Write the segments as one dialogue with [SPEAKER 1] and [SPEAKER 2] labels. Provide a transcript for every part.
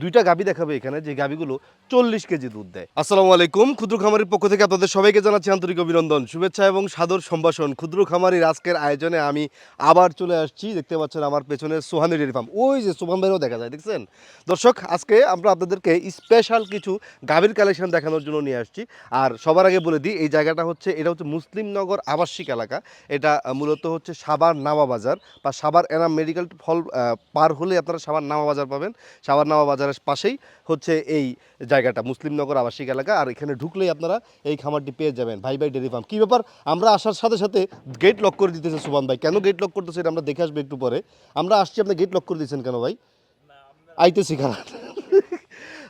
[SPEAKER 1] দুইটা গাবি দেখাবে এখানে, যে গাবিগুলো চল্লিশ কেজি দুধ দেয়। আসসালামু আলাইকুম, ক্ষুদ্র খামারির পক্ষ থেকে আপনাদের সবাইকে জানাচ্ছি আন্তরিক অভিনন্দন, শুভেচ্ছা এবং সাদর সম্ভাষণ। ক্ষুদ্র খামারির আজকের আয়োজনে আমি আবার চলে আসছি, দেখতে পাচ্ছেন আমার পেছনে সোহানি ডেয়ারি ফার্ম। ওই যে সোহান ভাইও দেখা যায়, দেখছেন? দর্শক, আজকে আমরা আপনাদেরকে স্পেশাল কিছু গাভীর কালেকশন দেখানোর জন্য নিয়ে আসছি। আর সবার আগে বলে দিই, এই জায়গাটা হচ্ছে, এটা হচ্ছে মুসলিমনগর আবাসিক এলাকা। এটা মূলত হচ্ছে সাবার নামা বাজার বা সাবার এনাম মেডিকেল ফল পার হলে আপনারা সাবার নামা বাজার পাবেন। সাবার নামা বাজারের পাশেই হচ্ছে এই জায়গাটা মুসলিমনগর আবাসিক এলাকা। আর এখানে ঢুকলেই আপনারা এই খামারটি পেয়ে যাবেন। ভাই ভাই ডেরি ফার্ম কী ব্যাপার? আমরা আসার সাথে সাথে গেট লক করে দিতেছে সুবান ভাই। কেন গেট লক করতেছে এটা আমরা দেখে আসব একটু পরে। আমরা আসছি, আপনি গেট লক করে দিয়েছেন কেন ভাই? আইতেছি খারাপ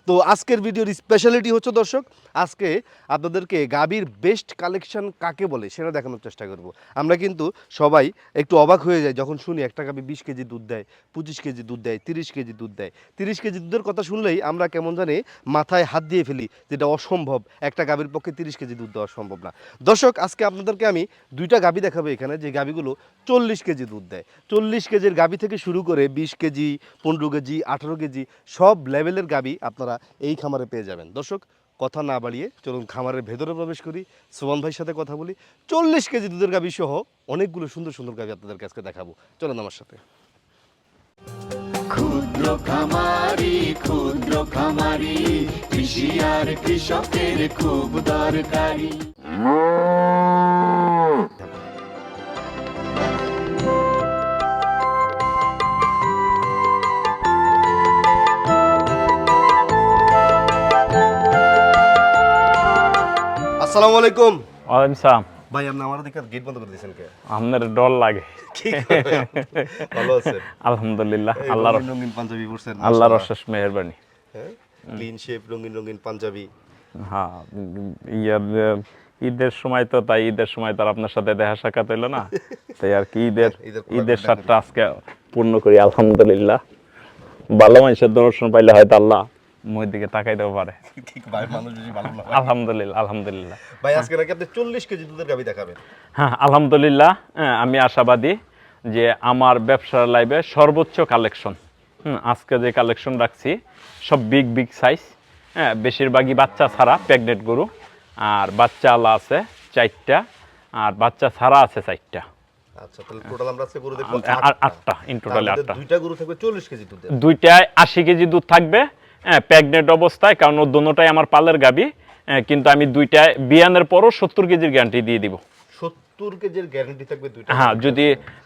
[SPEAKER 1] তো আজকের ভিডিওর স্পেশালিটি হচ্ছে দর্শক, আজকে আপনাদেরকে গাবির বেস্ট কালেকশন কাকে বলে সেটা দেখানোর চেষ্টা করব। আমরা কিন্তু সবাই একটু অবাক হয়ে যায় যখন শুনি একটা গাবি বিশ কেজি দুধ দেয়, পঁচিশ কেজি দুধ দেয়, তিরিশ কেজি দুধ দেয়। তিরিশ কেজি দুধের কথা শুনলেই আমরা কেমন জানি মাথায় হাত দিয়ে ফেলি যেটা অসম্ভব, একটা গাবির পক্ষে তিরিশ কেজি দুধ দেওয়া সম্ভব না। দর্শক, আজকে আপনাদেরকে আমি দুইটা গাবি দেখাবো এখানে যে গাবিগুলো চল্লিশ কেজি দুধ দেয়। চল্লিশ কেজির গাবি থেকে শুরু করে বিশ কেজি, পনেরো কেজি, আঠারো কেজি সব লেভেলের গাবি আপনারা এই খামারে পেয়ে যাবেন। দর্শক, কথা না বাড়িয়ে চলুন খামারের ভেতরে প্রবেশ করি। সুমন ভাইয়ের সাথে কথা বলি। চল্লিশ কেজি দুধের গাবি সহ অনেকগুলো সুন্দর সুন্দর গাবি আপনাদের কাছে দেখাবো। চলুন আমার সাথে।
[SPEAKER 2] ক্ষুদ্র খামারি ক্ষুদ্র খামারি, কৃষি আর কৃষকের খুব দরকারি।
[SPEAKER 1] আসসালামু আলাইকুম।
[SPEAKER 3] ওয়ালাইকুম সালাম।
[SPEAKER 1] ভাই আপনি আমার দিকে গেট বন্ধ করে দিয়েছেন কে?
[SPEAKER 3] আপনার ডর লাগে।
[SPEAKER 1] ভালো আছেন?
[SPEAKER 3] আলহামদুলিল্লাহ আল্লাহর
[SPEAKER 1] রঙিন পাঞ্জাবি পরছেন
[SPEAKER 3] আল্লাহর অশেষ মেহরবানি।
[SPEAKER 1] হ্যাঁ? ক্লিন শেপ রঙিন রঙিন পাঞ্জাবি।
[SPEAKER 3] হ্যাঁ ইয়ার আহ, ঈদের সময় তো তাই ঈদের সময় তো আপনার সাথে দেখা সাক্ষাৎ হইল না। তাই আর কি ঈদের
[SPEAKER 1] ঈদের কোরআন
[SPEAKER 3] সাতটা আজকে পূর্ণ করি আলহামদুলিল্লাহ। ভালো মানুষের দর্শন পাইলে হয়তো আল্লাহ দিকে তাকাইতেও পারে।
[SPEAKER 1] ঠিক ভাই মানুষ বেশি ভালো না
[SPEAKER 3] আলহামদুলিল্লাহ আলহামদুলিল্লাহ।
[SPEAKER 1] ভাই আজকে নাকি আপনি চল্লিশ কেজি দুধের গাবি দেখাবেন?
[SPEAKER 3] হ্যাঁ আলহামদুলিল্লাহ হ্যাঁ, আমি আশাবাদী যে আমার ব্যবসার লাইভে সর্বোচ্চ কালেকশন আজকে যে কালেকশন রাখছি সব বিগ বিগ সাইজ হ্যাঁ বেশিরভাগই বাচ্চা ছাড়া প্রেগনেন্ট গরু আর বাচ্চা আলা আছে চারটা আর বাচ্চা ছাড়া আছে চারটা।
[SPEAKER 1] আচ্ছা তাহলে টোটাল আমরা আজকে গরু দেখব
[SPEAKER 3] আটটা। ইন টোটালি আটটা।
[SPEAKER 1] দুইটা গরু থাকবে চল্লিশ কেজি দুধের।
[SPEAKER 3] দুইটায় আশি কেজি দুধ থাকবে হ্যাঁ প্রেগনেন্ট অবস্থায় কারণ ওর দোনোটাই আমার পালের গাবি হ্যাঁ, কিন্তু আমি দুইটায় বিয়ানের পরও সত্তর কেজির গ্যারান্টি দিয়ে দিব।
[SPEAKER 1] সত্তর কেজির গ্যারান্টি থাকবে দুইটা
[SPEAKER 3] হ্যাঁ যদি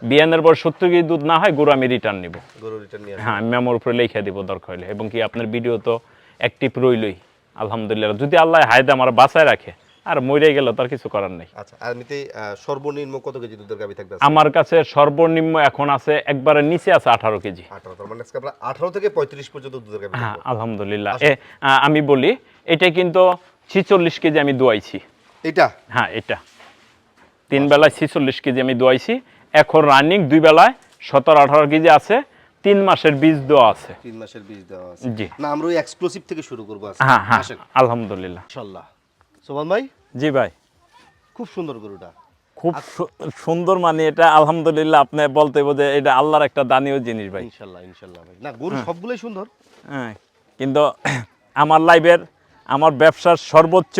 [SPEAKER 3] বিয়ানের পর সত্তর কেজি দুধ না হয় গরু আমি রিটার্ন নিব।
[SPEAKER 1] গরু রিটার্ন নিয়ে আমি
[SPEAKER 3] হ্যাঁ মেমোর উপরে লিখে দিব দরকার হলে এবং কি আপনার ভিডিও তো অ্যাক্টিভ রইলই। আলহামদুলিল্লাহ। যদি আল্লাহ হায়দা আমার বাসায় রাখে আর মরে গেল তার কিছু করার নেই।
[SPEAKER 1] আচ্ছা আর এমনিতে সর্বনিম্ন কত কেজি দুধের গাবি থাকবে
[SPEAKER 3] আমার কাছে সর্বনিম্ন এখন আছে একবারে নিচে আছে আঠারো কেজি।
[SPEAKER 1] আঠারো তার মানে আজকে আমরা আঠারো থেকে পঁয়ত্রিশ পর্যন্ত দুধের গাবি
[SPEAKER 3] হ্যাঁ আলহামদুলিল্লাহ। আমি বলি এটা কিন্তু ছিচল্লিশ কেজি আমি দোয়াইছি।
[SPEAKER 1] এটা?
[SPEAKER 3] হ্যাঁ এটা। তিন বেলায় ছিচল্লিশ কেজি আমি দোয়াইছি। এখন রানিং দুই বেলায় সতেরো আঠারো কেজি আছে। তিন মাসের বীজ দেওয়া আছে।
[SPEAKER 1] তিন মাসের বীজ দেওয়া আছে।
[SPEAKER 3] জি।
[SPEAKER 1] না আমরা এক্সক্লুসিভ থেকে শুরু করব আজকে।
[SPEAKER 3] হ্যাঁ হ্যাঁ আলহামদুলিল্লাহ।
[SPEAKER 1] ইনশাল্লাহ সোমান ভাই?
[SPEAKER 3] জি ভাই।
[SPEAKER 1] খুব সুন্দর গরুটা।
[SPEAKER 3] খুব সুন্দর মানে এটা আলহামদুলিল্লাহ আপনি বলতে বোঝে এটা আল্লাহর একটা দানীয় জিনিস ভাই।
[SPEAKER 1] ইনশাল্লাহ ইনশাল্লাহ ভাই। না গরু সবগুলোই সুন্দর।
[SPEAKER 3] হ্যাঁ কিন্তু আমার লাইফের আমার ব্যবসার সর্বোচ্চ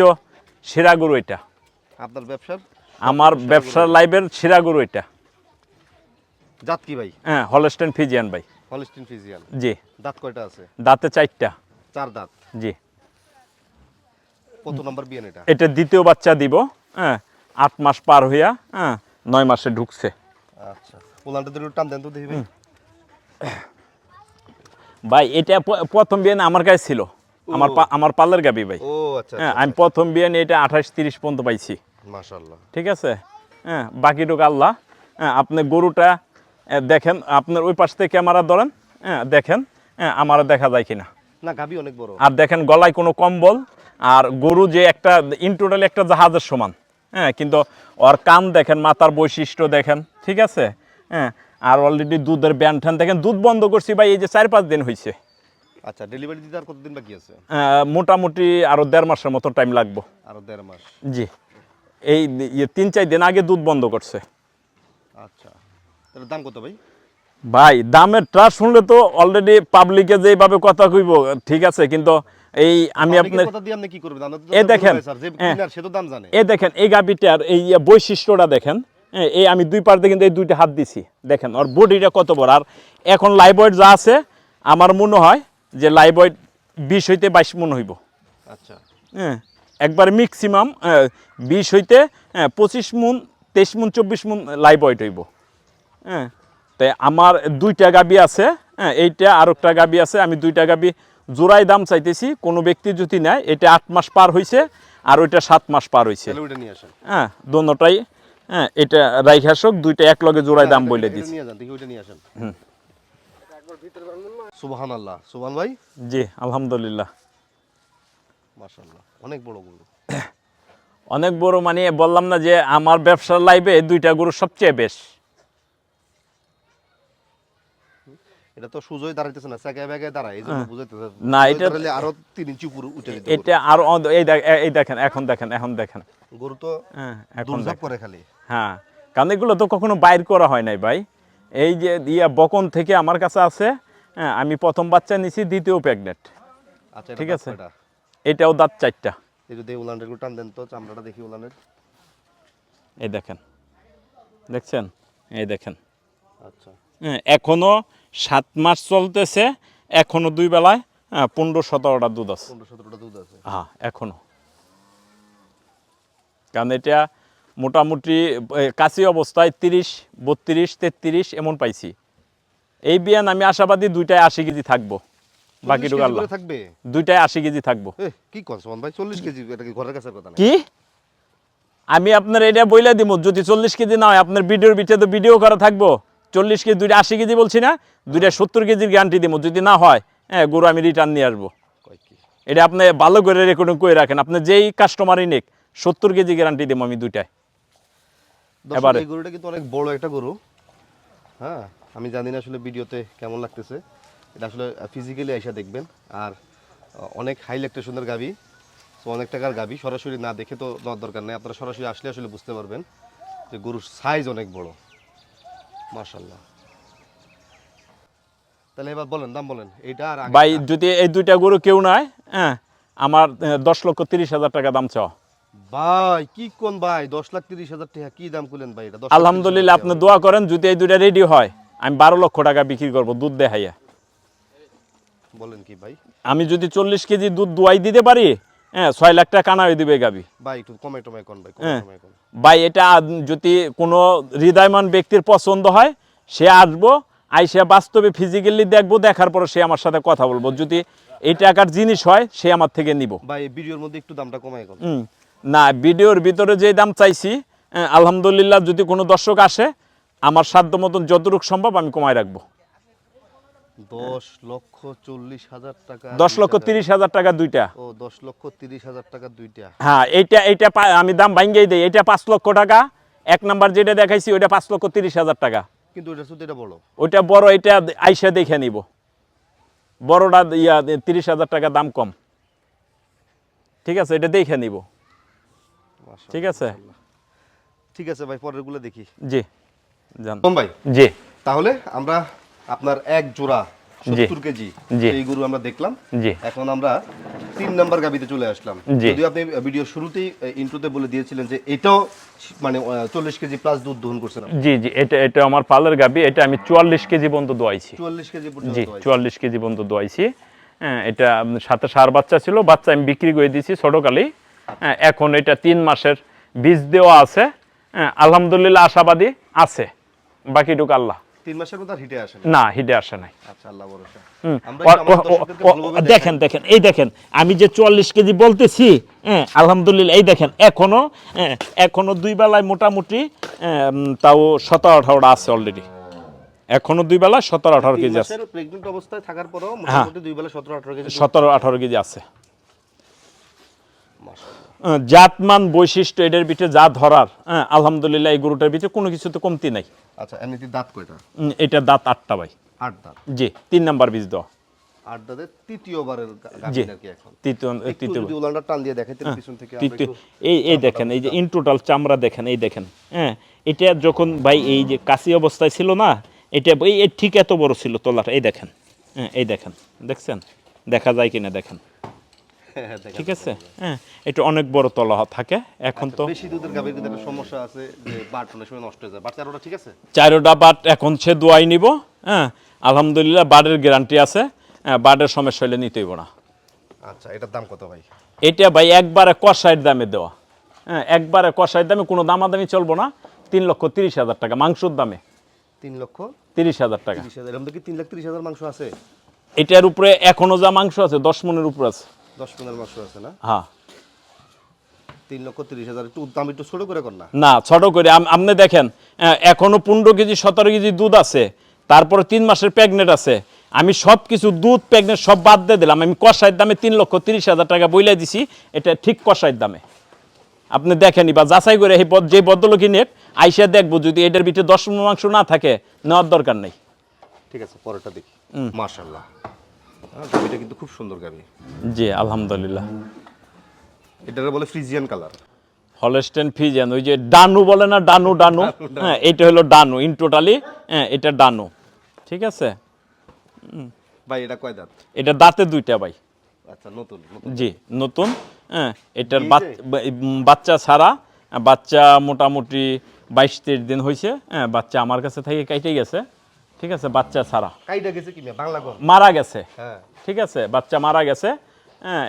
[SPEAKER 3] সেরা গরু এটা।
[SPEAKER 1] আপনার ব্যবসার?
[SPEAKER 3] আমার ব্যবসার লাইফের সেরা গরু এটা।
[SPEAKER 1] জাত কি ভাই?
[SPEAKER 3] হ্যাঁ হলস্টেন ফিজিয়ান ভাই।
[SPEAKER 1] Holstein Friesian
[SPEAKER 3] ji.
[SPEAKER 1] দাঁত কয়টা আছে?
[SPEAKER 3] দাঁতে চারটা।
[SPEAKER 1] চার দাঁত।
[SPEAKER 3] জি।
[SPEAKER 1] কত নাম্বার বিয়ান এটা?
[SPEAKER 3] এটা দ্বিতীয় বাচ্চা দিব হ্যাঁ আট মাস পার হইয়া হ্যাঁ নয় মাসে ঢুকছে।
[SPEAKER 1] আচ্ছা ওলানটা ধরে টান দেন তো দেখি ভাই।
[SPEAKER 3] ভাই এটা প্রথম বিয়ান আমার কাছে ছিল। আমার আমার পাল্লের গাবি ভাই।
[SPEAKER 1] ও আচ্ছা
[SPEAKER 3] হ্যাঁ আমি প্রথম বিয়ান এটা আঠাশ তিরিশ পর্যন্ত পাইছি।
[SPEAKER 1] মাশাল্লাহ
[SPEAKER 3] ঠিক আছে? হ্যাঁ বাকি বাকিটুকু আল্লাহ। হ্যাঁ আপনি গরুটা দেখেন আপনার ওই পাশ থেকে ক্যামেরা ধরেন হ্যাঁ দেখেন হ্যাঁ আমার দেখা যায় কিনা।
[SPEAKER 1] না গাবি অনেক বড়।
[SPEAKER 3] আর দেখেন গলায় কোনো কম্বল আর গরু যে একটা ইন টোটাল একটা জাহাজের সমান। হ্যাঁ কিন্তু ওর কান দেখেন মাথার বৈশিষ্ট্য দেখেন ঠিক আছে? হ্যাঁ আর অলরেডি দুধের ব্যানঠান দেখেন দুধ বন্ধ করছি ভাই এই যে চার পাঁচ দিন হয়েছে
[SPEAKER 1] আচ্ছা ডেলিভারি দিতে আর কতদিন বাকি আছে?
[SPEAKER 3] মোটামুটি আরও দেড় মাসের মতো টাইম লাগবো।
[SPEAKER 1] আরও দেড় মাস।
[SPEAKER 3] জি। এই ইয়ে তিন চার দিন আগে দুধ বন্ধ করছে।
[SPEAKER 1] আচ্ছা তাহলে দাম কত ভাই?
[SPEAKER 3] ভাই দামের ট্রাস শুনলে তো অলরেডি পাবলিকে যেভাবে কথা কইব ঠিক আছে? কিন্তু এই আমি আপনার এ দেখেন, হ্যাঁ।
[SPEAKER 1] কিনার সে তো দাম জানে।
[SPEAKER 3] এ দেখেন এই গাবিটার এই বৈশিষ্ট্যটা দেখেন। এই আমি দুই পার্তে কিন্তু এই দুইটা হাত দিছি। দেখেন ওর বডিটা কত বড়। আর এখন লাইবয়েড যা আছে আমার মনে হয় যে লাইবয়েড বিশ হইতে বাইশ মন হইব।
[SPEAKER 1] আচ্ছা।
[SPEAKER 3] হ্যাঁ একবার ম্যাক্সিমাম বিশ হইতে হ্যাঁ, পঁচিশ মুন তেইশ মুন চব্বিশ মুন লাইবয়েড হইব। হ্যাঁ তাই আমার দুইটা গাবি আছে। হ্যাঁ এইটা আর একটা গাবি আছে আমি দুইটা গাবি জোড়াই দাম চাইতেছি কোনো ব্যক্তি যদি নেয় এটা আট মাস পার হইছে আর ওইটা সাত মাস পার
[SPEAKER 1] ওইটা
[SPEAKER 3] হ্যাঁ দোনোটাই হ্যাঁ এটা রাইখাসক দুইটা এক লগে জোড়াই দাম বলে
[SPEAKER 1] সুবহান আল্লাহ সুবহান ভাই
[SPEAKER 3] জি আলহামদুলিল্লাহ।
[SPEAKER 1] মাশাআল্লাহ অনেক বড় গরু।
[SPEAKER 3] অনেক বড় মানে বললাম না যে আমার ব্যবসার লাইফে দুইটা গরু সবচেয়ে বেশ।
[SPEAKER 1] এটা তো সুজয় দাঁড়াইতেছে না সাকায় ব্যাগে দাঁড়ায় জন্য বুঝাইতেছে
[SPEAKER 3] হ্যাঁ। না, এটা-
[SPEAKER 1] আরও ইঞ্চি উঠে যেতে
[SPEAKER 3] এটা আর এই এই দেখেন এখন দেখেন এখন দেখেন।
[SPEAKER 1] গরু তো
[SPEAKER 3] হ্যাঁ এখন
[SPEAKER 1] করে খালি।
[SPEAKER 3] হ্যাঁ কারণ এগুলো তো কখনো বাইর করা হয় নাই ভাই। এই যে ইয়া বকন থেকে আমার কাছে আছে হ্যাঁ আমি প্রথম বাচ্চা নিছি দ্বিতীয় প্রেগনেন্ট
[SPEAKER 1] আচ্ছা
[SPEAKER 3] ঠিক আছে। এটাও দাঁত চারটা।
[SPEAKER 1] এই যদি উলানের টান দেন তো চামড়াটা দেখি উলানের।
[SPEAKER 3] এই দেখেন। দেখছেন? এই দেখেন।
[SPEAKER 1] আচ্ছা।
[SPEAKER 3] হ্যাঁ এখনও সাত মাস চলতেছে এখনও দুই বেলায় হ্যাঁ পনেরো সতেরোটা দুধ আছে।
[SPEAKER 1] পনেরো সতেরোটা দুধ আছে।
[SPEAKER 3] হ্যাঁ এখনও। কারণ এটা মোটামুটি কাছি অবস্থায় তিরিশ বত্রিশ তেত্রিশ এমন পাইছি। এই বিয়ান আমি আশাবাদী দুইটায় আশি কেজি থাকব বাকি
[SPEAKER 1] 40
[SPEAKER 3] টুকু আল্লাহ
[SPEAKER 1] থাকবে?
[SPEAKER 3] দুইটায় আশি কেজি থাকব।
[SPEAKER 1] কি ভাই চল্লিশ কেজি এটা কি ঘরের কাছে কথা
[SPEAKER 3] কি? আমি আপনার এটা বইলা দিব যদি চল্লিশ কেজি না হয় আপনার ভিডিওর ভিতরে তো ভিডিও করা থাকব। চল্লিশ কেজি দুইটা আশি কেজি বলছি না দুইটা সত্তর কেজির গ্যারান্টি দিব। যদি না হয় হ্যাঁ গরু আমি রিটার্ন নিয়ে আসব। এটা আপনি ভালো করে রেকর্ডিং করে রাখেন। আপনি যেই কাস্টমারই নিক সত্তর কেজি গ্যারান্টি দেবো আমি দুইটায়। এবারে।
[SPEAKER 1] গরুটা কিন্তু অনেক বড় একটা গরু। হ্যাঁ আমি জানি না আসলে ভিডিওতে কেমন লাগতেছে। এটা আসলে ফিজিক্যালি আইসা দেখবেন। আর অনেক হাই সুন্দর গাবি। তো অনেক টাকার গাবি। সরাসরি না দেখে তো দরকার নেই। আপনারা সরাসরি আসলে আসলে বুঝতে পারবেন যে গরুর সাইজ অনেক বড়। তাহলে এবার বলেন দাম বলেন এইটা আর
[SPEAKER 3] ভাই যদি এই দুইটা গরু কেউ নয় হ্যাঁ আমার দশ লক্ষ তিরিশ হাজার টাকা দাম চাও।
[SPEAKER 1] ভাই কি কোন ভাই দশ লাখ তিরিশ হাজার টাকা কি দাম করলেন ভাই এটা?
[SPEAKER 3] আলহামদুলিল্লাহ আপনি দোয়া করেন যদি এই দুইটা রেডি হয় আমি বারো লক্ষ টাকা বিক্রি করব দুধ দেখাইয়া।
[SPEAKER 1] বলেন কি ভাই?
[SPEAKER 3] আমি যদি চল্লিশ কেজি দুধ দোয়াই দিতে পারি হ্যাঁ ছয় লাখ টাকা কানা দিবে গাবি।
[SPEAKER 1] ভাই একটু কমে টমে কোন ভাই
[SPEAKER 3] হ্যাঁ। ভাই এটা যদি কোনো হৃদয়মান ব্যক্তির পছন্দ হয় সে আসব আইসে বাস্তবে ফিজিক্যালি দেখব দেখার পরে সে আমার সাথে কথা বলব। যদি এই টাকার জিনিস হয় সে আমার থেকে নিব।
[SPEAKER 1] ভাই ভিডিওর মধ্যে একটু দামটা
[SPEAKER 3] হুম। না ভিডিওর ভিতরে যে দাম চাইছি আলহামদুলিল্লাহ যদি কোনো দর্শক আসে আমার সাধ্য মতন যতটুকু সম্ভব আমি কমায় রাখব।
[SPEAKER 1] দশ লক্ষ চল্লিশ হাজার টাকা
[SPEAKER 3] দশ লক্ষ তিরিশ হাজার টাকা দুইটা।
[SPEAKER 1] ও দশ লক্ষ তিরিশ হাজার টাকা দুইটা।
[SPEAKER 3] হ্যাঁ এইটা এইটা আমি দাম ভাঙ্গেই দিই। এটা পাঁচ লক্ষ টাকা। এক নাম্বার যেটা দেখাইছি ওইটা পাঁচ লক্ষ তিরিশ হাজার টাকা।
[SPEAKER 1] কিন্তু শুধু এটা
[SPEAKER 3] ওইটা বড় এটা আইসা দেখে নিব। বড়টা ইয়া তিরিশ হাজার টাকা দাম কম। ঠিক আছে এটা দেখে নিব। ঠিক আছে?
[SPEAKER 1] ঠিক আছে ভাই পরেরগুলো দেখি।
[SPEAKER 3] জি জান।
[SPEAKER 1] ভাই
[SPEAKER 3] জি।
[SPEAKER 1] তাহলে আমরা আপনার এক জোড়া সত্তর কেজি। এই গরু আমরা দেখলাম। এখন আমরা তিন নাম্বার গাবিতে চলে আসলাম।
[SPEAKER 3] জি।
[SPEAKER 1] যদিও আপনি ভিডিও শুরুতেই ইন্ট্রোতে বলে দিয়েছিলেন যে এটাও মানে চল্লিশ কেজি প্লাস দুধ দহন করছেন
[SPEAKER 3] জি জি এটা এটা আমার পালের গাবি এটা আমি চুয়াল্লিশ কেজি পর্যন্ত দোয়াইছি।
[SPEAKER 1] চুয়াল্লিশ কেজি
[SPEAKER 3] জি চুয়াল্লিশ কেজি পর্যন্ত দোয়াইছি। হ্যাঁ এটা সাথে সার বাচ্চা ছিল বাচ্চা আমি বিক্রি করে দিয়েছি ছোটোকালেই এখন এটা তিন মাসের বীজ দেওয়া আছে। হ্যাঁ আলহামদুলিল্লাহ আশাবাদী আছে। বাকিটুকু আল্লাহ।
[SPEAKER 1] তিন মাসের মধ্যে হিটে আসেন
[SPEAKER 3] না? হিটে আসে নাই।
[SPEAKER 1] আচ্ছা আল্লাহ ভরসা।
[SPEAKER 3] দেখেন দেখেন এই দেখেন আমি যে চুয়াল্লিশ কেজি বলতেছি হ্যাঁ আলহামদুলিল্লাহ এই দেখেন এখনও হ্যাঁ, এখনও দুই বেলায় মোটামুটি হ্যাঁ, তাও সতেরো আঠারোটা আছে অলরেডি এখনও দুই বেলায় সতেরো আঠারো কেজি আছে।
[SPEAKER 1] প্রেগনেন্ট অবস্থায় থাকার পরেও
[SPEAKER 3] হ্যাঁ।
[SPEAKER 1] মোটামুটি দুই বেলা সতেরো আঠারো কেজি
[SPEAKER 3] সতেরো আঠারো কেজি আছে।
[SPEAKER 1] মাশাআল্লাহ।
[SPEAKER 3] জাতমান বৈশিষ্ট্য এটার ভিতরে যা ধরার হ্যাঁ আলহামদুলিল্লাহ এই গরুটার ভিতরে কোনো কিছুতে কমতি নাই।
[SPEAKER 1] আচ্ছা এমনিতে দাঁত কয়টা?
[SPEAKER 3] এটা দাঁত আটটা ভাই।
[SPEAKER 1] আট দাঁত?
[SPEAKER 3] জি তিন নাম্বার বীজ দেওয়া।
[SPEAKER 1] আট দাঁতের তৃতীয়বারের
[SPEAKER 3] জি
[SPEAKER 1] এখন?
[SPEAKER 3] তৃতীয় তৃতীয়
[SPEAKER 1] উলানটা টান দিয়ে দেখাইতেন পিছন থেকে
[SPEAKER 3] এই এই দেখেন এই যে ইন টোটাল চামড়া দেখেন এই দেখেন। হ্যাঁ এটা যখন ভাই এই যে কাশি অবস্থায় ছিল না এটা এই ঠিক এত বড় ছিল তলাটা এই দেখেন। হ্যাঁ এই দেখেন দেখছেন? দেখা যায় কিনা দেখেন।
[SPEAKER 1] হ্যাঁ, দেখা
[SPEAKER 3] ঠিক আছে? হ্যাঁ এটা অনেক বড় তলা থাকে এখন তো।
[SPEAKER 1] বেশি দুধের গাভীর কিন্তু একটা সমস্যা আছে যে বাট অনেক সময় নষ্ট হয়ে যায়। বাট চারোটা ঠিক আছে?
[SPEAKER 3] চারোটা বাট এখন সে দোয়াই নিব হ্যাঁ আলহামদুলিল্লাহ বার্ডের গ্যারান্টি আছে হ্যাঁ বার্ডের সমস্যা হলে নিতেইব না।
[SPEAKER 1] আচ্ছা এটার দাম কত ভাই?
[SPEAKER 3] এটা ভাই একবারে কষাইয়ের দামে দেওয়া হ্যাঁ একবারে কষাইয়ের দামে কোনো দামাদামি চলবো না তিন লক্ষ তিরিশ হাজার টাকা মাংসর দামে।
[SPEAKER 1] তিন লক্ষ
[SPEAKER 3] তিরিশ হাজার টাকা।
[SPEAKER 1] তিরিশ হাজার এরকম কি তিন লাখ তিরিশ হাজার মাংস আছে?
[SPEAKER 3] এটার উপরে এখনও যা মাংস আছে দশ মনের উপরে আছে।
[SPEAKER 1] দশ পনেরো মাংস আছে না?
[SPEAKER 3] হ্যাঁ।
[SPEAKER 1] তিন লক্ষ তিরিশ হাজার। একটু দাম একটু ছোট করে কর না।
[SPEAKER 3] না ছোট করে। আপনি দেখেন এখনও পনেরো কেজি সতেরো কেজি দুধ আছে তারপরে তিন মাসের প্রেগনেন্ট আছে। আমি সব কিছু দুধ প্রেগনেন্ট সব বাদ দিয়ে দিলাম। আমি কষাইয়ের দামে তিন লক্ষ তিরিশ হাজার টাকা বইলে দিছি এটা ঠিক কষাইয়ের দামে। আপনি দেখেনি বা যাচাই করে এই যে বদলকি নেট আইসা দেখব যদি এটার ভিতরে দশ মাংস না থাকে নেওয়ার দরকার নেই।
[SPEAKER 1] ঠিক আছে পরেরটা দেখি। মার্শাল্লাহ হ্যাঁ গাভীটা কিন্তু খুব সুন্দর গাভী
[SPEAKER 3] জি আলহামদুলিল্লাহ।
[SPEAKER 1] এটাকে বলে ফ্রিজিয়ান কালার
[SPEAKER 3] হলস্টেন ফিজেন ওই যে ডানু বলে না ডানু ডানু? হ্যাঁ এটা হলো ডানু ইন টোটালি হ্যাঁ এটা ডানু। ঠিক আছে?
[SPEAKER 1] ভাই এটা কয় দাঁত?
[SPEAKER 3] এটা দাঁতে দুইটা ভাই।
[SPEAKER 1] আচ্ছা নতুন
[SPEAKER 3] জি নতুন হ্যাঁ এটার বাচ্চা ছাড়া বাচ্চা মোটামুটি বাইশ তেইশ দিন হয়েছে হ্যাঁ বাচ্চা আমার কাছে থেকে কাইটে গেছে। ঠিক আছে বাচ্চা ছাড়া।
[SPEAKER 1] কাইটা গেছে কি? বাংলা
[SPEAKER 3] মারা গেছে।
[SPEAKER 1] হ্যাঁ।
[SPEAKER 3] ঠিক আছে বাচ্চা মারা গেছে হ্যাঁ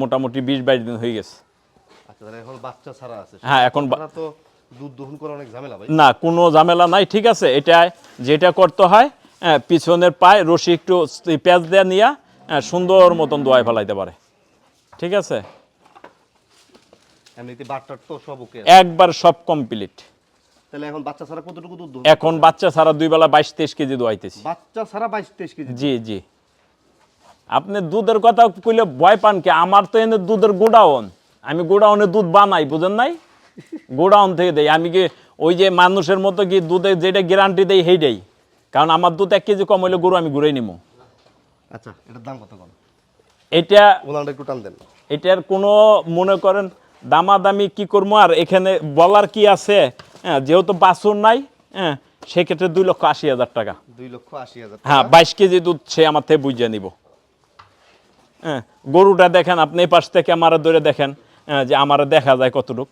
[SPEAKER 3] মোটামুটি বিশ বাইশ দিন হয়ে গেছে।
[SPEAKER 1] আচ্ছা তাহলে এখন বাচ্চা ছাড়া আছে।
[SPEAKER 3] হ্যাঁ, এখন
[SPEAKER 1] তো দুধ দহন করা অনেক ঝামেলা ভাই।
[SPEAKER 3] না কোনো ঝামেলা নাই ঠিক আছে এটা যেটা করতে হয় হ্যাঁ, পিছনের পায়ে রশি একটু পেঁয়াজ দেওয়া নিয়ে হ্যাঁ, সুন্দর মতন দোয়াই ফেলাইতে পারে। ঠিক আছে? একবার সব কমপ্লিট
[SPEAKER 1] তাহলে এখন বাচ্চা ছাড়া কতটুকু দুধ
[SPEAKER 3] এখন বাচ্চা ছাড়া দুই বেলা বাইশ তেইশ কেজি দোয়াইতেছি
[SPEAKER 1] বাচ্চা ছাড়া বাইশ তেইশ কেজি
[SPEAKER 3] জি জি। আপনি দুধের কথা কইলে ভয় পান কি? আমার তো এনে দুধের গোডাউন। আমি গোডাউনে দুধ বানাই বুঝেন নাই? গোডাউন থেকে দেই। আমি কি ওই যে মানুষের মতো কি দুধে যেটা গ্যারান্টি দেই সেইটাই। কারণ আমার দুধ এক কেজি কম হইলে গরু আমি ঘুরে নিবো
[SPEAKER 1] আচ্ছা এটার দাম কত কম
[SPEAKER 3] এটা
[SPEAKER 1] ওলানটা একটু টান দেন।
[SPEAKER 3] এটার কোনো মনে করেন দামাদামি কি করব আর এখানে বলার কি আছে? হ্যাঁ যেহেতু বাছুর নাই হ্যাঁ সেক্ষেত্রে দুই লক্ষ আশি হাজার টাকা।
[SPEAKER 1] দুই লক্ষ আশি হাজার
[SPEAKER 3] হ্যাঁ বাইশ কেজি দুধ সে আমার থেকে বুঝিয়ে নিব। হ্যাঁ গরুটা দেখেন আপনি এই পাশ থেকে আমার ধরে দেখেন হ্যাঁ, যে আমার দেখা যায় কতটুক।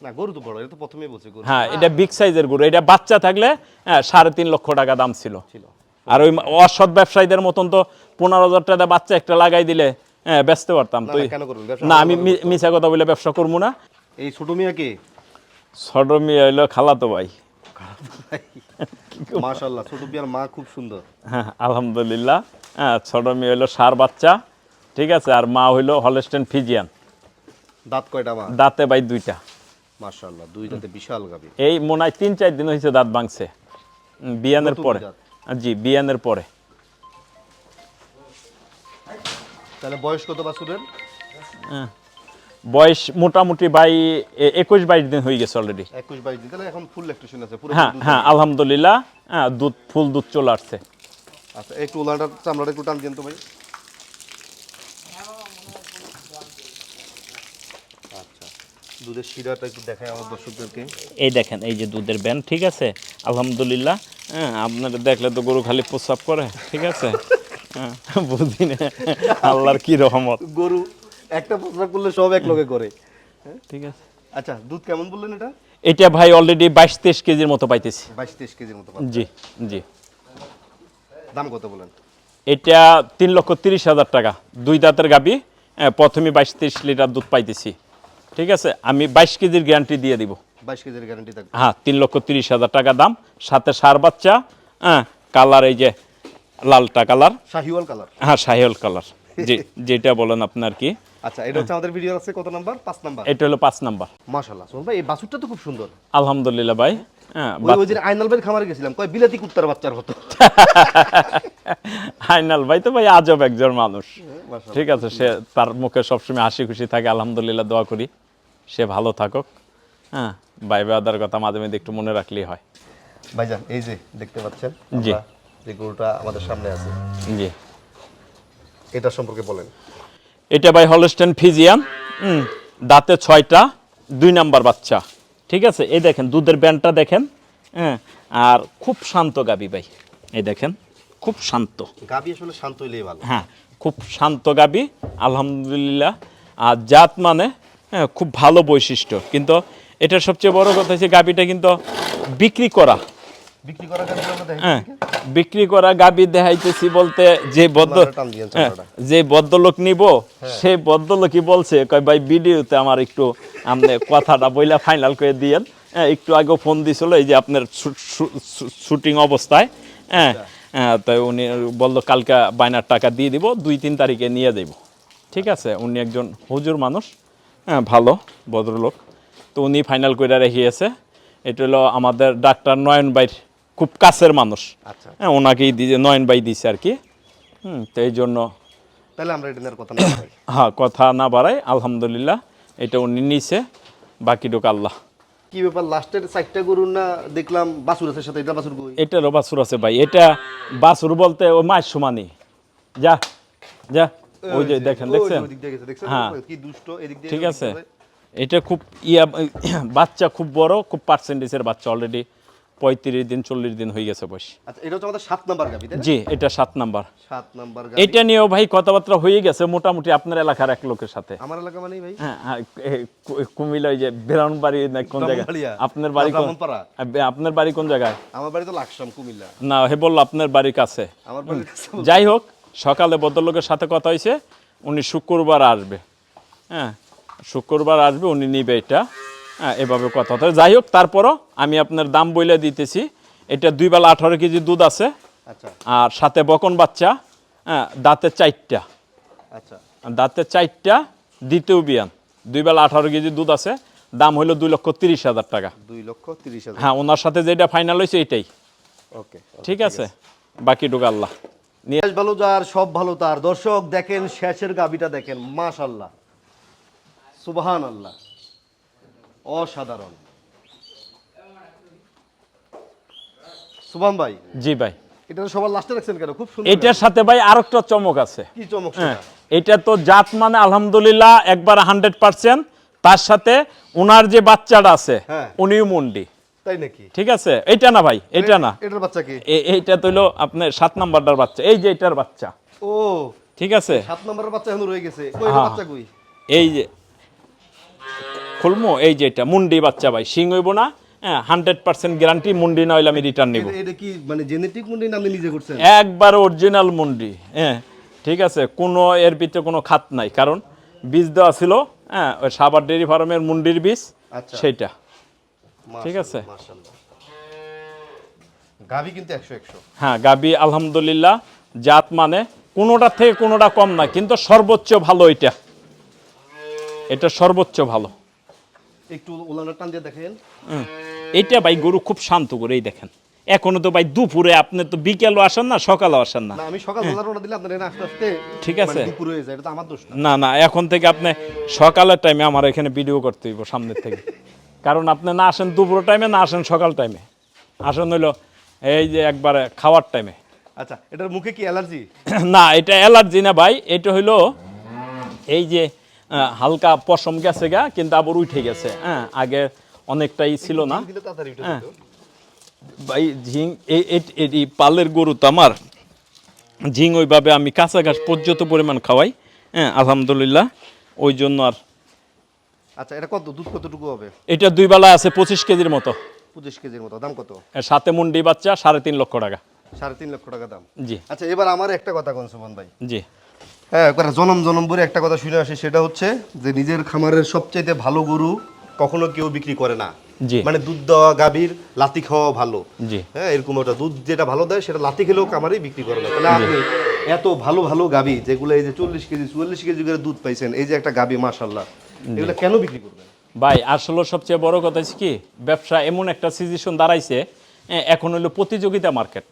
[SPEAKER 1] না গরু তো বড় এটা তো প্রথমেই বলছি গরু।
[SPEAKER 3] হ্যাঁ এটা বিগ সাইজের গরু এটা বাচ্চা থাকলে হ্যাঁ সাড়ে তিন লক্ষ টাকা দাম ছিল। আর ওই অসৎ ব্যবসায়ীদের মতন তো পনেরো হাজার টাকা বাচ্চা একটা লাগাই দিলে হ্যাঁ বেচতে পারতাম।
[SPEAKER 1] না, না,
[SPEAKER 3] আমি মিছা কথা বলে ব্যবসা করব না।
[SPEAKER 1] এই ছোট মিয়া কে?
[SPEAKER 3] মেয়ে হইল খালাতো ভাই।
[SPEAKER 1] মাশাল্লাহ ছোট মিয়ার মা খুব সুন্দর।
[SPEAKER 3] হ্যাঁ আলহামদুলিল্লাহ। হ্যাঁ ছোট মেয়ে হইল সার বাচ্চা ঠিক আছে? আর মা হইল হলস্টেন ফিজিয়ান।
[SPEAKER 1] দাঁত কয়টা মা?
[SPEAKER 3] দাঁতে ভাই দুইটা।
[SPEAKER 1] মাশাল্লাহ দুই দাঁতে বিশাল গাবি।
[SPEAKER 3] এই মনে হয় তিন চার দিন হয়েছে দাঁত ভাঙছে। বিয়ানের পরে। জি বিয়ানের পরে।
[SPEAKER 1] তাহলে বয়স কত বাছুরের?
[SPEAKER 3] বয়স মোটামুটি বাই একুশ বাইশ দিন হয়ে গেছে অলরেডি
[SPEAKER 1] একুশ বাইশ দিন তাহলে এখন ফুল ল্যাকটেশন আছে
[SPEAKER 3] হ্যাঁ হ্যাঁ আলহামদুলিল্লাহ হ্যাঁ দুধ ফুল দুধ চলে আসছে।
[SPEAKER 1] আচ্ছা একটু ওলানটা চামড়াটা একটু টান দিন তো ভাই। আচ্ছা দুধের শিরাটা একটু দেখায় আমার দর্শকদেরকে।
[SPEAKER 3] এই দেখেন এই যে দুধের ব্যান ঠিক আছে? আলহামদুলিল্লাহ হ্যাঁ আপনারা দেখলে তো গরু খালি প্রস্রাব করে ঠিক আছে? হ্যাঁ বুঝি না আল্লাহর কি রহমত।
[SPEAKER 1] গরু একটা প্রস্রাব করলে সব এক লগে করে।
[SPEAKER 3] ঠিক আছে।
[SPEAKER 1] আচ্ছা দুধ কেমন বললেন এটা?
[SPEAKER 3] এটা ভাই অলরেডি বাইশ তেইশ কেজির মতো পাইতেছি।
[SPEAKER 1] বাইশ তেইশ কেজির মতো।
[SPEAKER 3] জি জি।
[SPEAKER 1] দাম কত বলেন?
[SPEAKER 3] এটা তিন লক্ষ তিরিশ হাজার টাকা। দুই দাঁতের গাবি প্রথমে বাইশ তিরিশ লিটার দুধ পাইতেছি। ঠিক আছে? আমি বাইশ কেজির গ্যারান্টি দিয়ে দিব।
[SPEAKER 1] বাইশ কেজির গ্যারান্টি থাকবে।
[SPEAKER 3] হ্যাঁ তিন লক্ষ তিরিশ হাজার টাকা দাম। সাথে সার বাচ্চা হ্যাঁ কালার এই যে লালটা কালার।
[SPEAKER 1] শাহিওয়াল কালার।
[SPEAKER 3] হ্যাঁ সাহেল কালার। যে যেটা বলেন আপনার কি?
[SPEAKER 1] আচ্ছা এটা হচ্ছে আমাদের ভিডিও আছে কত নাম্বার? নাম্বার।
[SPEAKER 3] এটা হলো নাম্বার।
[SPEAKER 1] ভাই এই বাছুরটা তো খুব সুন্দর।
[SPEAKER 3] আলহামদুলিল্লাহ ভাই হ্যাঁ
[SPEAKER 1] ওই দিন আইনাল ভাইয়ের খামারে গেছিলাম কয় বিলাতি কুত্তার বাচ্চার
[SPEAKER 3] আইনাল ভাই তো ভাই আজব একজন মানুষ। ঠিক আছে সে তার মুখে সবসময় হাসি খুশি থাকে আলহামদুলিল্লাহ দোয়া করি। সে ভালো থাকুক হ্যাঁ ভাই বাদার কথা মাঝে মাঝে একটু মনে রাখলেই হয়।
[SPEAKER 1] ভাইজান এই যে দেখতে পাচ্ছেন
[SPEAKER 3] জি।
[SPEAKER 1] যে গরুটা আমাদের সামনে আছে
[SPEAKER 3] জি।
[SPEAKER 1] এটা সম্পর্কে বলেন।
[SPEAKER 3] এটা ভাই হলস্টেন ফিজিয়ান হুম, দাঁতে ছয়টা দুই নাম্বার বাচ্চা। ঠিক আছে? এই দেখেন দুধের ব্যান্ডটা দেখেন হ্যাঁ আর খুব শান্ত গাবি ভাই। এই দেখেন খুব শান্ত।
[SPEAKER 1] গাবি আসলে শান্ত হইলেই ভালো।
[SPEAKER 3] হ্যাঁ খুব শান্ত গাবি আলহামদুলিল্লাহ। আর জাত মানে হ্যাঁ, খুব ভালো বৈশিষ্ট্য। কিন্তু এটা সবচেয়ে বড় কথা হচ্ছে গাবিটা কিন্তু বিক্রি করা। হ্যাঁ বিক্রি করা গাবি দেখাইতেছি বলতে যে বদ্ধ হ্যাঁ। যে ভদ্রলোক নিব সেই ভদ্রলোকই বলছে কয় ভাই ভিডিওতে আমার একটু আপনি কথাটা বইলা ফাইনাল করে দিয়েন। হ্যাঁ একটু আগেও ফোন দিছিল এই যে আপনার শুটিং অবস্থায়। হ্যাঁ হ্যাঁ তাই উনি বলল কালকে বাইনার টাকা দিয়ে দিব দুই তিন তারিখে নিয়ে দেব ঠিক আছে উনি একজন হুজুর মানুষ হ্যাঁ ভালো ভদ্রলোক। তো উনি ফাইনাল করে রেখেছে এটা হলো আমাদের ডাক্তার নয়ন ভাইয়ের খুব কাছের মানুষ।
[SPEAKER 1] আচ্ছা।
[SPEAKER 3] হ্যাঁ ওনাকেই দিয়ে নয়ন ভাই দিছে আর কি। হুম তো এই জন্য
[SPEAKER 1] তাহলে আমরা এটা নিয়ে কথা না।
[SPEAKER 3] হ্যাঁ কথা না বাড়াই আলহামদুলিল্লাহ এটা উনি নিছে বাকি বাকিটুক আল্লাহ।
[SPEAKER 1] কি ব্যাপার লাস্টের চারটা গরুর না দেখলাম বাছুর আছে সাথে এটা বাছুর কই?
[SPEAKER 3] এটারও বাছুর আছে ভাই এটা বাসুর বলতে ও মায়ের সমানই যা যা ওই যে দেখেন দেখছেন? হ্যাঁ।
[SPEAKER 1] কি দুষ্ট এদিক দিয়ে
[SPEAKER 3] ঠিক আছে। এটা খুব ইয়া বাচ্চা খুব বড় খুব পার্সেন্টেজের বাচ্চা অলরেডি পঁয়ত্রিশ দিন চল্লিশ দিন হয়ে গেছে বয়স।
[SPEAKER 1] আচ্ছা এটা হচ্ছে আমাদের সাত নাম্বার গাবি
[SPEAKER 3] জি এটা সাত নাম্বার।
[SPEAKER 1] সাত নাম্বার
[SPEAKER 3] এটা নিয়েও ভাই কথাবার্তা হয়ে গেছে মোটামুটি আপনার এলাকার এক লোকের সাথে।
[SPEAKER 1] আমার এলাকা মানেই ভাই?
[SPEAKER 3] হ্যাঁ হ্যাঁ, কুমিল্লা ওই যে ব্রাহ্মণবাড়ি না কোন জায়গায়? আপনার বাড়ি কোন? আপনার বাড়ি কোন জায়গায়?
[SPEAKER 1] আমার বাড়ি তো লাকসাম কুমিল্লা।
[SPEAKER 3] না হে বলল আপনার বাড়ির কাছে।
[SPEAKER 1] আমার বাড়ির কাছে
[SPEAKER 3] যাই হোক সকালে ভদ্রলোকের সাথে কথা হয়েছে উনি শুক্রবার আসবে। হ্যাঁ শুক্রবার আসবে উনি নিবে এটা। হ্যাঁ এভাবে কথা। হতো যাই হোক তারপরও আমি আপনার দাম বইলে দিতেছি। এটা দুই বেলা আঠারো কেজি দুধ আছে।
[SPEAKER 1] আচ্ছা।
[SPEAKER 3] আর সাথে বকন বাচ্চা হ্যাঁ দাঁতে চারটা।
[SPEAKER 1] আচ্ছা।
[SPEAKER 3] দাঁতে চারটা দ্বিতীয় বিয়ান। দুই বেলা আঠারো কেজি দুধ আছে। দাম হইল দুই লক্ষ তিরিশ হাজার টাকা।
[SPEAKER 1] দুই লক্ষ তিরিশ হাজার।
[SPEAKER 3] হ্যাঁ ওনার সাথে যেটা ফাইনাল হয়েছে এটাই।
[SPEAKER 1] ওকে
[SPEAKER 3] ঠিক আছে? বাকি টুকু আল্লাহ। নিয়ে
[SPEAKER 1] শেষ ভালো যার সব ভালো তার। দর্শক দেখেন শেষের গাবিটা দেখেন মাশাল্লাহ সুবহান আল্লাহ অসাধারণ। সুবহান ভাই
[SPEAKER 3] জি ভাই।
[SPEAKER 1] এটা তো সবার লাস্টে রাখছেন কেন? খুব সুন্দর।
[SPEAKER 3] এটার সাথে ভাই আরেকটা চমক আছে।
[SPEAKER 1] কি চমক
[SPEAKER 3] হ্যাঁ এটা তো জাত মানে আলহামদুলিল্লাহ একবার হান্ড্রেড পার্সেন্ট। তার সাথে ওনার যে বাচ্চাটা আছে
[SPEAKER 1] হ্যাঁ।
[SPEAKER 3] উনিও মুন্ডি।
[SPEAKER 1] তাই নাকি?
[SPEAKER 3] ঠিক আছে? এটা না ভাই এটা না।
[SPEAKER 1] এটার বাচ্চা কি?
[SPEAKER 3] এইটা তো হলো আপনার সাত নাম্বারটার বাচ্চা। এই যে এটার বাচ্চা।
[SPEAKER 1] ও
[SPEAKER 3] ঠিক আছে?
[SPEAKER 1] সাত নম্বরের বাচ্চা এখন রয়ে গেছে।
[SPEAKER 3] হ্যাঁ।
[SPEAKER 1] বাচ্চা কই?
[SPEAKER 3] এই যে খুলমো? এই যে এটা মুন্ডি বাচ্চা ভাই সিং হইব না? হ্যাঁ হান্ড্রেড পার্সেন্ট গ্যারান্টি মুন্ডি না হইলে আমি রিটার্ন নিব।
[SPEAKER 1] এটা- কি মানে জেনেটিক মুন্ডি না আপনি নিজে করছেন?
[SPEAKER 3] একবার অরিজিনাল মুন্ডি হ্যাঁ ঠিক আছে। কোনো এর ভিতরে কোনো খাত নাই কারণ বীজ দেওয়া ছিল হ্যাঁ ওই সাবার ডেরি ফার্মের মুন্ডির বীজ
[SPEAKER 1] আচ্ছা।
[SPEAKER 3] সেইটা। ঠিক আছে।
[SPEAKER 1] গাবি কিন্তু একশো একশো।
[SPEAKER 3] হ্যাঁ গাবি আলহামদুলিল্লাহ জাত মানে কোনোটার থেকে কোনোটা কম না কিন্তু সর্বোচ্চ ভালো এটা। এটা সর্বোচ্চ ভালো।
[SPEAKER 1] একটু উলানের টান দিয়ে দেখেন।
[SPEAKER 3] এইটা ভাই গরু খুব শান্ত করে এই দেখেন। এখনও তো ভাই দুপুরে আপনি তো বিকেলও আসেন না সকালেও আসেন না।
[SPEAKER 1] আমি সকাল বেলা রওনা দিলে আপনার আস্তে আস্তে
[SPEAKER 3] ঠিক
[SPEAKER 1] মানে
[SPEAKER 3] আছে।
[SPEAKER 1] দুপুর হয়ে যায় এটা তো আমার দোষ না।
[SPEAKER 3] না না এখন থেকে আপনি সকালের টাইমে আমার এখানে ভিডিও করতে হইব সামনের থেকে। কারণ আপনি না আসেন দুপুর টাইমে না আসেন সকাল টাইমে আসেন হইল এই যে একবারে খাওয়ার টাইমে
[SPEAKER 1] আচ্ছা এটার মুখে কি অ্যালার্জি?
[SPEAKER 3] না এটা অ্যালার্জি না ভাই এটা হইল এই যে হালকা পশম গেছে গা কিন্তু আবার উঠে গেছে। হ্যাঁ আগে অনেকটাই ছিল না। হ্যাঁ। ভাই ঝিং এই পালের গরু তো আমার। ঝিং ওইভাবে আমি কাঁচা ঘাস পর্যাপ্ত পরিমাণ খাওয়াই। হ্যাঁ আলহামদুলিল্লাহ। ওই জন্য আর
[SPEAKER 1] আচ্ছা এটা কত? দুধ কতটুকু হবে?
[SPEAKER 3] এটা দুই বেলা আছে পঁচিশ কেজির মতো।
[SPEAKER 1] পঁচিশ কেজির মতো। দাম কত?
[SPEAKER 3] সাথে মুন্ডি বাচ্চা সাড়ে তিন লক্ষ টাকা।
[SPEAKER 1] সাড়ে তিন লক্ষ টাকা দাম।
[SPEAKER 3] জি।
[SPEAKER 1] আচ্ছা এবার আমার একটা কথা কোন সুমন ভাই।
[SPEAKER 3] জি।
[SPEAKER 1] হ্যাঁ জনম জনম বলে একটা কথা শুনে আসি সেটা হচ্ছে যে নিজের খামারের সবচাইতে ভালো গরু কখনো কেউ বিক্রি করে না। মানে দুধ দেওয়া গাভীর লাতি খাওয়া ভালো। হ্যাঁ এরকম ওটা দুধ যেটা ভালো দেয় সেটা লাতি খেলেও কামারেই বিক্রি করে না। তাহলে আপনি এত ভালো ভালো গাভী যেগুলো এই যে চল্লিশ কেজি চুয়াল্লিশ কেজি করে দুধ পাইছেন এই যে একটা গাভী মাশাল্লাহ এগুলো কেন বিক্রি করবেন?
[SPEAKER 3] ভাই আসলে সবচেয়ে বড় কথা হচ্ছে কি ব্যবসা এমন একটা সিচুয়েশন দাঁড়াইছে এখন হলো প্রতিযোগিতা মার্কেট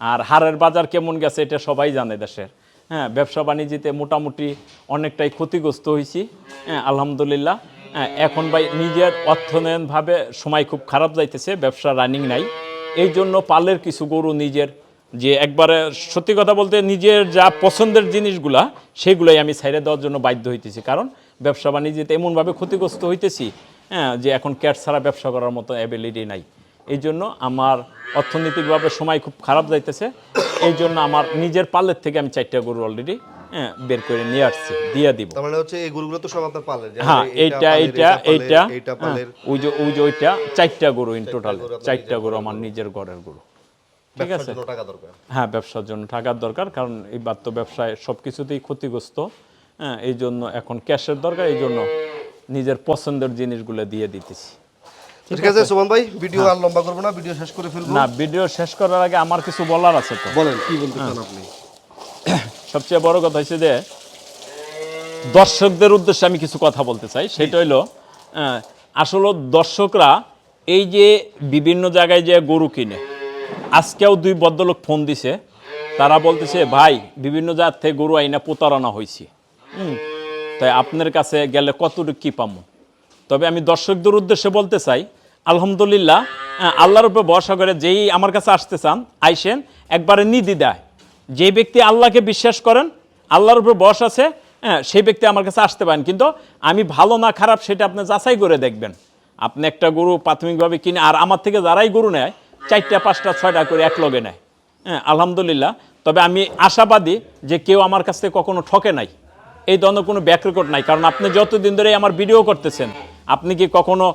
[SPEAKER 3] আর হারের বাজার কেমন গেছে এটা সবাই জানে দেশের। হ্যাঁ ব্যবসা বাণিজ্যতে মোটামুটি অনেকটাই ক্ষতিগ্রস্ত হয়েছি। হ্যাঁ আলহামদুলিল্লাহ। হ্যাঁ, এখন ভাই নিজের অর্থনয়নভাবে সময় খুব খারাপ যাইতেছে ব্যবসা রানিং নাই। এই জন্য পালের কিছু গরু নিজের যে একবারে সত্যি কথা বলতে নিজের যা পছন্দের জিনিসগুলা সেগুলোই আমি ছাইড়ে দেওয়ার জন্য বাধ্য হইতেছি। কারণ ব্যবসা বাণিজ্যতে এমনভাবে ক্ষতিগ্রস্ত হইতেছি হ্যাঁ যে এখন ক্যাট ছাড়া ব্যবসা করার মতো অ্যাবিলিটি নাই। এই জন্য আমার অর্থনৈতিকভাবে সময় খুব খারাপ যাইতেছে। এই জন্য আমার নিজের পালের থেকে আমি চারটা গরু অলরেডি হ্যাঁ বের করে নিয়ে আসছি দিয়ে দিব।
[SPEAKER 1] তার মানে হচ্ছে এই গরুগুলো তো সব আপনার পালের
[SPEAKER 3] হ্যাঁ
[SPEAKER 1] এইটা
[SPEAKER 3] এইটা এইটা হ্যাঁ, ওই যে ওই যে ওইটা চারটা গরু ইন টোটাল চারটা গরু আমার নিজের ঘরের গরু। ঠিক আছে? হ্যাঁ ব্যবসার জন্য টাকার দরকার কারণ এইবার তো ব্যবসায় সব কিছুতেই ক্ষতিগ্রস্ত। হ্যাঁ এই জন্য এখন ক্যাশের দরকার এই জন্য নিজের পছন্দের জিনিসগুলো দিয়ে দিতেছি।
[SPEAKER 1] ঠিক আছে সুমন ভাই ভিডিও আর লম্বা করব না ভিডিও শেষ করে ফেলব।
[SPEAKER 3] না ভিডিও শেষ করার আগে আমার কিছু বলার আছে তো।
[SPEAKER 1] বলেন কি বলতে চান আপনি?
[SPEAKER 3] সবচেয়ে বড় কথা হচ্ছে যে দর্শকদের উদ্দেশ্যে আমি কিছু কথা বলতে চাই। সেটা হইল আহ, আসলে দর্শকরা এই যে বিভিন্ন জায়গায় যে গরু কিনে আজকেও দুই ভদ্রলোক ফোন দিছে। তারা বলতেছে ভাই বিভিন্ন জায়গা থেকে গরু আইনা প্রতারণা হয়েছে হুম তাই আপনার কাছে গেলে কতটুকু কী পামো? তবে আমি দর্শকদের উদ্দেশ্যে বলতে চাই আলহামদুলিল্লাহ আল্লাহর উপর ভরসা করে যেই আমার কাছে আসতে চান, আইসেন, একবারে নিধি দেয়। যে ব্যক্তি আল্লাহকে বিশ্বাস করেন, আল্লাহর উপর বস আছে হ্যাঁ সেই ব্যক্তি আমার কাছে আসতে পারেন। কিন্তু আমি ভালো না খারাপ সেটা আপনি যাচাই করে দেখবেন। আপনি একটা গরু প্রাথমিকভাবে কিনে, আর আমার থেকে যারাই গরু নেয়, চারটা, পাঁচটা, ছয়টা করে এক লগে নেয়। হ্যাঁ আলহামদুলিল্লাহ। তবে আমি আশাবাদী যে কেউ আমার কাছ থেকে কখনো ঠকে নাই। এই ধরনের কোনো ব্যাক রেকর্ড নাই। কারণ আপনি যতদিন ধরে আমার ভিডিও করতেছেন, আপনি কি কখনো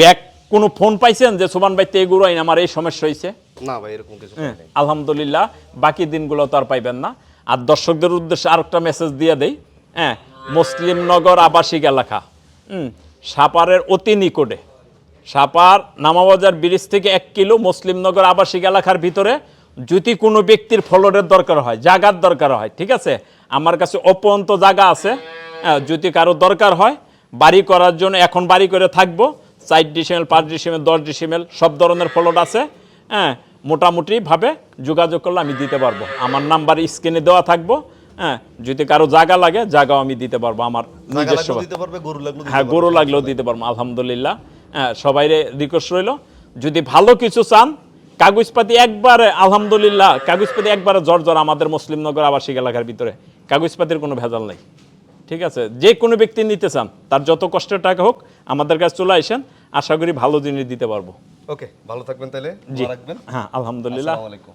[SPEAKER 3] ব্যাক কোনো ফোন পাইছেন যে সোমান ভাই এই গরু আইন আমার এই সমস্যা হয়েছে
[SPEAKER 1] না ভাই এরকম কিছু
[SPEAKER 3] হ্যাঁ, আলহামদুলিল্লাহ বাকি দিনগুলো তো আর পাইবেন না। আর দর্শকদের উদ্দেশ্যে আরেকটা মেসেজ দিয়ে দেই। হ্যাঁ মুসলিম নগর আবাসিক এলাকা। হুম সাপারের অতি নিকটে। সাপার নামাবাজার ব্রিজ থেকে এক কিলো মুসলিমনগর আবাসিক এলাকার ভিতরে যদি কোনো ব্যক্তির ফলরের দরকার হয় জাগার দরকার হয় ঠিক আছে? আমার কাছে অপন্ত জায়গা আছে। হ্যাঁ, যদি কারও দরকার হয় বাড়ি করার জন্য এখন বাড়ি করে থাকব। চার ডিসিমেল পাঁচ ডিসিমেল দশ ডিসিমেল সব ধরনের ফলট আছে। হ্যাঁ মোটামুটিভাবে যোগাযোগ করলে আমি দিতে পারব। আমার নাম্বার স্ক্রিনে দেওয়া থাকব। হ্যাঁ যদি কারও জায়গা লাগে জায়গাও আমি দিতে পারব আমার নিজস্ব।
[SPEAKER 1] পারবে গরু লাগলেও
[SPEAKER 3] হ্যাঁ গরু লাগলেও দিতে পারব আলহামদুলিল্লাহ। হ্যাঁ সবাই রিকোয়েস্ট রইল। যদি ভালো কিছু চান কাগজপাতি একবারে আলহামদুলিল্লাহ কাগজপাতি একবারে জর জর আমাদের মুসলিমনগর আবাসিক এলাকার ভিতরে। কাগজপাতির কোনো ভেজাল নেই। ঠিক আছে? যে কোনো ব্যক্তি নিতে চান তার যত কষ্টের টাকা হোক আমাদের কাছে চলে আসেন। আশা করি ভালো জিনিস দিতে পারব।
[SPEAKER 1] ওকে ভালো থাকবেন তাহলে।
[SPEAKER 3] জি।
[SPEAKER 1] রাখবেন।
[SPEAKER 3] হ্যাঁ আলহামদুলিল্লাহ।
[SPEAKER 1] আসসালামু আলাইকুম।